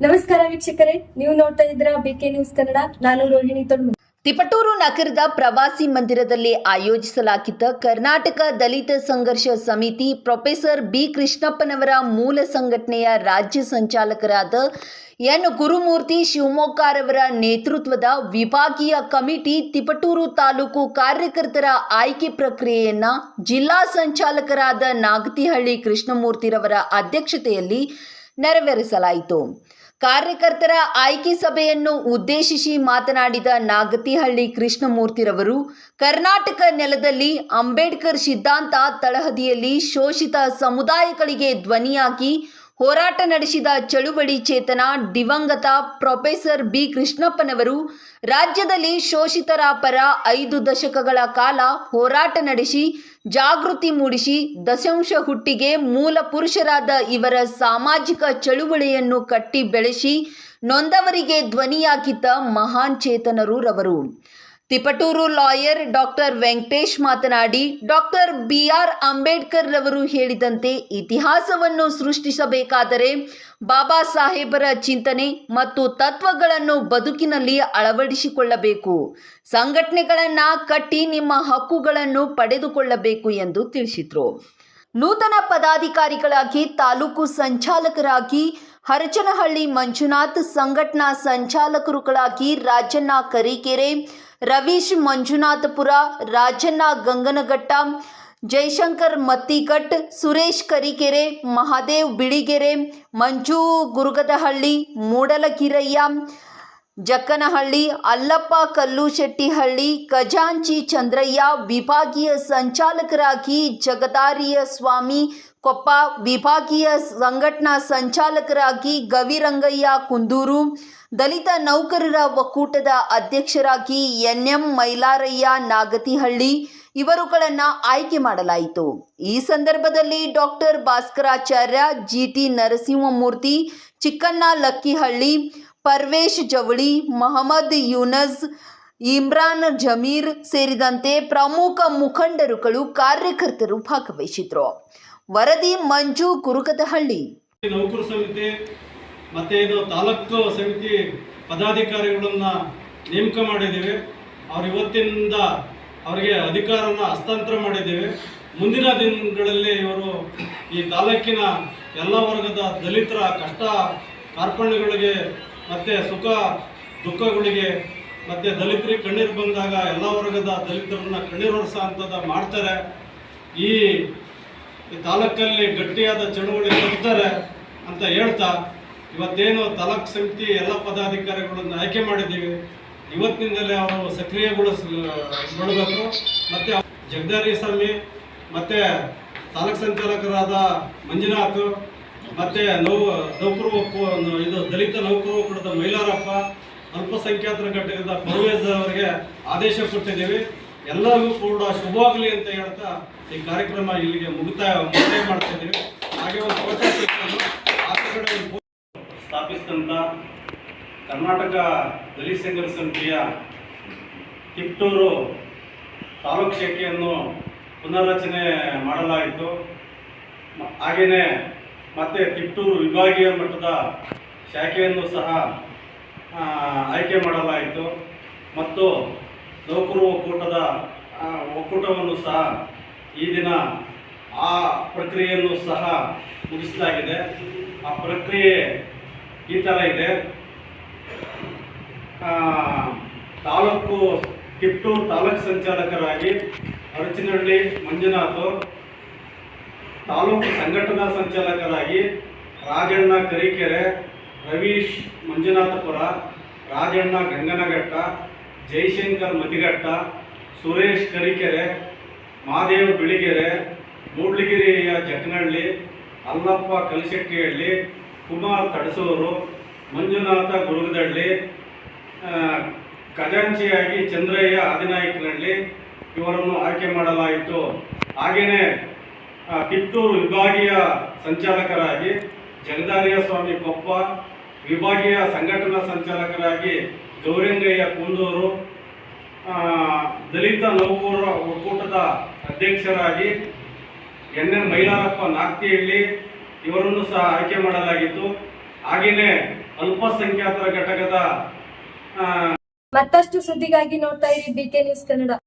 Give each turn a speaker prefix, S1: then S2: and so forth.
S1: ನಮಸ್ಕಾರ ವೀಕ್ಷಕರೇ, ನೀವು ನೋಡ್ತಾ ಇದ್ರ ಬಿಕೆ ನ್ಯೂಸ್ ಕನ್ನಡ ನಾನು ರೋಹಿಣಿ ತೊಡ್ಮನಿ.
S2: ತಿಪಟೂರು ನಗರದ ಪ್ರವಾಸಿ ಮಂದಿರದಲ್ಲಿ ಆಯೋಜಿಸಲಾಗಿದ್ದ ಕರ್ನಾಟಕ ದಲಿತ ಸಂಘರ್ಷ ಸಮಿತಿ ಪ್ರೊಫೆಸರ್ ಬಿ ಕೃಷ್ಣಪ್ಪನವರ ಮೂಲ ಸಂಘಟನೆಯ ರಾಜ್ಯ ಸಂಚಾಲಕರಾದ ಎನ್ ಗುರುಮೂರ್ತಿ ಶಿವಮೊಗ್ಗರವರ ನೇತೃತ್ವದ ವಿಭಾಗೀಯ ಕಮಿಟಿ ತಿಪಟೂರು ತಾಲೂಕು ಕಾರ್ಯಕರ್ತರ ಆಯ್ಕೆ ಪ್ರಕ್ರಿಯೆಯನ್ನ ಜಿಲ್ಲಾ ಸಂಚಾಲಕರಾದ ನಾಗತಿಹಳ್ಳಿ ಕೃಷ್ಣಮೂರ್ತಿರವರ ಅಧ್ಯಕ್ಷತೆಯಲ್ಲಿ ನೆರವೇರಿಸಲಾಯಿತು. ಕಾರ್ಯಕರ್ತರ ಆಯ್ಕೆ ಸಭೆಯನ್ನು ಉದ್ದೇಶಿಸಿ ಮಾತನಾಡಿದ ನಾಗತಿಹಳ್ಳಿ ಕೃಷ್ಣಮೂರ್ತಿರವರು ಕರ್ನಾಟಕ ನೆಲದಲ್ಲಿ ಅಂಬೇಡ್ಕರ್ ಸಿದ್ಧಾಂತ ತಳಹದಿಯಲ್ಲಿ ಶೋಷಿತ ಸಮುದಾಯಗಳಿಗೆ ಧ್ವನಿಯಾಗಿ ಹೋರಾಟ ನಡೆಸಿದ ಚಳುವಳಿ ಚೇತನ ದಿವಂಗತ ಪ್ರೊಫೆಸರ್ ಬಿ ಕೃಷ್ಣಪ್ಪನವರು, ರಾಜ್ಯದಲ್ಲಿ ಶೋಷಿತರ ಪರ ಐದು ದಶಕಗಳ ಕಾಲ ಹೋರಾಟ ನಡೆಸಿ ಜಾಗೃತಿ ಮೂಡಿಸಿ ದಶಾಂಶ ಹುಟ್ಟಿಗೆ ಮೂಲ ಪುರುಷರಾದ ಇವರ ಸಾಮಾಜಿಕ ಚಳುವಳಿಯನ್ನು ಕಟ್ಟಿ ಬೆಳೆಸಿ ನೊಂದವರಿಗೆ ಧ್ವನಿಯಾಗಿದ್ದ ಮಹಾನ್ ಚೇತನರು ರವರು. ತಿಪಟೂರು ಲಾಯರ್ ಡಾಕ್ಟರ್ ವೆಂಕಟೇಶ್ ಮಾತನಾಡಿ, ಡಾಕ್ಟರ್ ಬಿ ಆರ್ ಅಂಬೇಡ್ಕರ್ ರವರು ಹೇಳಿದಂತೆ ಇತಿಹಾಸವನ್ನು ಸೃಷ್ಟಿಸಬೇಕಾದರೆ ಬಾಬಾ ಸಾಹೇಬರ ಚಿಂತನೆ ಮತ್ತು ತತ್ವಗಳನ್ನು ಬದುಕಿನಲ್ಲಿ ಅಳವಡಿಸಿಕೊಳ್ಳಬೇಕು. ಸಂಘಟನೆಗಳನ್ನು ಕಟ್ಟಿ ನಿಮ್ಮ ಹಕ್ಕುಗಳನ್ನು ಪಡೆದುಕೊಳ್ಳಬೇಕು ಎಂದು ತಿಳಿಸಿದರು. ನೂತನ ಪದಾಧಿಕಾರಿಗಳಾಗಿ ತಾಲೂಕು ಸಂಚಾಲಕರಾಗಿ ಹರಚನಹಳ್ಳಿ ಮಂಜುನಾಥ್, ಸಂಘಟನಾ ಸಂಚಾಲಕರುಗಳಾಗಿ ರಾಜಣ್ಣ ಕರೀಕೆರೆ ರವೀಶ್ ಮಂಜುನಾಥಪುರ ರಾಜಣ್ಣ ಗಂಗನಘಟ್ಟ ಜಯಶಂಕರ್ ಮತ್ತಿಕಟ್ ಸುರೇಶ್ ಕರಿಕೆರೆ ಮಹಾದೇವ್ ಬಿಳಿಗೆರೆ ಮಂಜು ಗುರುಗದಹಳ್ಳಿ ಮೂಡಲಗಿರಯ್ಯ ಜಕ್ಕನಹಳ್ಳಿ, ಅಲ್ಲಪ್ಪ ಕಲ್ಲುಶೆಟ್ಟಿಹಳ್ಳಿ, ಖಜಾಂಚಿ ಚಂದ್ರಯ್ಯ, ವಿಭಾಗೀಯ ಸಂಚಾಲಕರಾಗಿ ಜಗದಾರಿಯ ಸ್ವಾಮಿ, ಕೊಪ್ಪ ವಿಭಾಗೀಯ ಸಂಘಟನಾ ಸಂಚಾಲಕರಾಗಿ ಗವಿರಂಗಯ್ಯ ಕುಂದೂರು, ದಲಿತ ನೌಕರರ ಒಕ್ಕೂಟದ ಅಧ್ಯಕ್ಷರಾಗಿ ಎನ್ ಎಂ ಮೈಲಾರಯ್ಯ ನಾಗತಿಹಳ್ಳಿ ಇವರುಗಳನ್ನು ಆಯ್ಕೆ ಮಾಡಲಾಯಿತು. ಈ ಸಂದರ್ಭದಲ್ಲಿ doctor Bhaskaracharya, G T Narasimhamurthy Chikkanna Lakkihalli Parvesh Javali, Mohammed Yunus, Imran Zameer ಸೇರಿದಂತೆ ಪ್ರಮುಖ ಮುಖಂಡರುಗಳು ಕಾರ್ಯಕರ್ತರು ಭಾಗವಹಿಸಿದ್ರು. ವರದಿ ಮಂಜು ಕುರುಕದಹಳ್ಳಿ.
S3: ನೌಕರ ಸಮಿತಿ ಮತ್ತು ಇದು ತಾಲೂಕು ಸಮಿತಿ ಪದಾಧಿಕಾರಿಗಳನ್ನ ನೇಮಕ ಮಾಡಿದ್ದೇವೆ. ಅವ್ರು ಇವತ್ತಿನಿಂದ ಅವರಿಗೆ ಅಧಿಕಾರವನ್ನು ಹಸ್ತಾಂತರ ಮಾಡಿದ್ದೇವೆ. ಮುಂದಿನ ದಿನಗಳಲ್ಲಿ ಇವರು ಈ ತಾಲೂಕಿನ ಎಲ್ಲ ವರ್ಗದ ದಲಿತರ ಕಷ್ಟ ಕಾರ್ಪಣ್ಯಗಳಿಗೆ ಮತ್ತು ಸುಖ ದುಃಖಗಳಿಗೆ ಮತ್ತು ದಲಿತರಿಗೆ ಕಣ್ಣೀರು ಬಂದಾಗ ಎಲ್ಲ ವರ್ಗದ ದಲಿತರನ್ನ ಕಣ್ಣೀರು ಒರೆಸೋ ಅಂಥದ್ದು ಮಾಡ್ತಾರೆ. ಈ ತಾಲೂಕಲ್ಲಿ ಗಟ್ಟಿಯಾದ ಚಳುವಳಿ ತರ್ತಾರೆ ಅಂತ ಹೇಳ್ತಾ, ಇವತ್ತೇನು ತಾಲೂಕ್ ಸಮಿತಿ ಎಲ್ಲ ಪದಾಧಿಕಾರಿಗಳನ್ನು ಆಯ್ಕೆ ಮಾಡಿದ್ದೀವಿ. ಇವತ್ತಿನಿಂದಲೇ ಅವರು ಸಕ್ರಿಯಗೊಳಿಸಬೇಕು ಮತ್ತು ಜಗದಾರಿ ಸ್ವಾಮಿ, ಮತ್ತು ತಾಲೂಕ್ ಸಂಚಾಲಕರಾದ ಮಂಜುನಾಥ್ ಮತ್ತು ನೌ ನೌಕರು ಇದು ದಲಿತ ನೌಕರು ಕೂಡದ ಮೈಲಾರಪ್ಪ ಅಲ್ಪಸಂಖ್ಯಾತರ ಘಟಕದ ಪರ್ವೇಜ್ ಅವರಿಗೆ ಆದೇಶ ಕೊಟ್ಟಿದ್ದೀವಿ. ಎಲ್ಲರಿಗೂ ಕೂಡ ಶುಭವಾಗಲಿ ಅಂತ ಹೇಳ್ತಾ ಈ ಕಾರ್ಯಕ್ರಮ ಇಲ್ಲಿಗೆ ಮುಗಿತಾಯ ಮುಕ್ತಾಯ ಮಾಡ್ತಾ ಇದ್ದೀವಿ. ಹಾಗೆ ಒಂದು ಕಡೆ ಸ್ಥಾಪಿಸಿದಂಥ ಕರ್ನಾಟಕ ದಲಿತ ಸಂಘ ಸಮಿತಿಯ ತಿಪ್ಟೂರು ತಾಲೂಕ್ ಶಾಖೆಯನ್ನು ಪುನರ್ರಚನೆ ಮಾಡಲಾಯಿತು. ಹಾಗೆಯೇ ಮತ್ತೆ ತಿಪ್ಟೂರು ವಿಭಾಗೀಯ ಮಟ್ಟದ ಶಾಖೆಯನ್ನು ಸಹ ಆಯ್ಕೆ ಮಾಡಲಾಯಿತು. ಮತ್ತು ನೌಕರು ಒಕ್ಕೂಟದ ಒಕ್ಕೂಟವನ್ನು ಸಹ ಈ ದಿನ ಆ ಪ್ರಕ್ರಿಯೆಯನ್ನು ಸಹ ಮುಗಿಸಲಾಗಿದೆ. ಆ ಪ್ರಕ್ರಿಯೆ ಈ ಥರ ಇದೆ. ತಾಲೂಕು ಕಿಪ್ಟೂರು ತಾಲೂಕು ಸಂಚಾಲಕರಾಗಿ ಅರಚಿನಹಳ್ಳಿ ಮಂಜುನಾಥ್ ತಾಲೂಕು ಸಂಘಟನಾ ಸಂಚಾಲಕರಾಗಿ ರಾಜಣ್ಣ ಕರಿಕೆರೆ ರವೀಶ್ ಮಂಜುನಾಥಪುರ ರಾಜಣ್ಣ ಗಂಗನಘಟ್ಟ ಜಯಶಂಕರ್ ಮತಿಘಟ್ಟ ಸುರೇಶ್ ಕರಿಕೆರೆ ಮಹಾದೇವ್ ಬಿಳಿಗೆರೆ ಮೂಡ್ಲಗಿರಿಯ ಜಕ್ಕನಹಳ್ಳಿ ಅಲ್ಲಪ್ಪ ಕಲಶೆಟ್ಟಿಹಳ್ಳಿ ಕುಮಾರ್ ತಡಸೂರು ಮಂಜುನಾಥ ಗುರುಗದಳ್ಳಿ ಆ, ಖಜಾಂಚಿಯಾಗಿ ಚಂದ್ರಯ್ಯ ಆದಿನಾಯಕನಹಳ್ಳಿ ಇವರನ್ನು ಆಯ್ಕೆ ಮಾಡಲಾಯಿತು. ಹಾಗೆಯೇ ಕಿತ್ತೂರು ವಿಭಾಗೀಯ ಸಂಚಾಲಕರಾಗಿ ಜಗದಾರಿಯ ಸ್ವಾಮಿ ಕೊಪ್ಪ, ವಿಭಾಗೀಯ ಸಂಘಟನಾ ಸಂಚಾಲಕರಾಗಿ ಗೌರೇಂದ್ರಯ್ಯ ಕುಂದೂರು ದಲಿತ ನೌಕರರ ಒಕ್ಕೂಟದ ಅಧ್ಯಕ್ಷರಾಗಿ ಎನ್ ಎನ್ ಮೈಲಾರಪ್ಪ ನಾಗ್ತಿಹಳ್ಳಿ ಇವರನ್ನು ಸಹ ಆಯ್ಕೆ ಮಾಡಲಾಗಿತ್ತು. ಹಾಗೆಯೇ ಅಲ್ಪಸಂಖ್ಯಾತರ ಘಟಕದ
S1: ಮತ್ತಷ್ಟು ಸುದ್ದಿಗಾಗಿ ನೋಡ್ತಾ ಇರಿ ನ್ಯೂಸ್ ಕನ್ನಡ.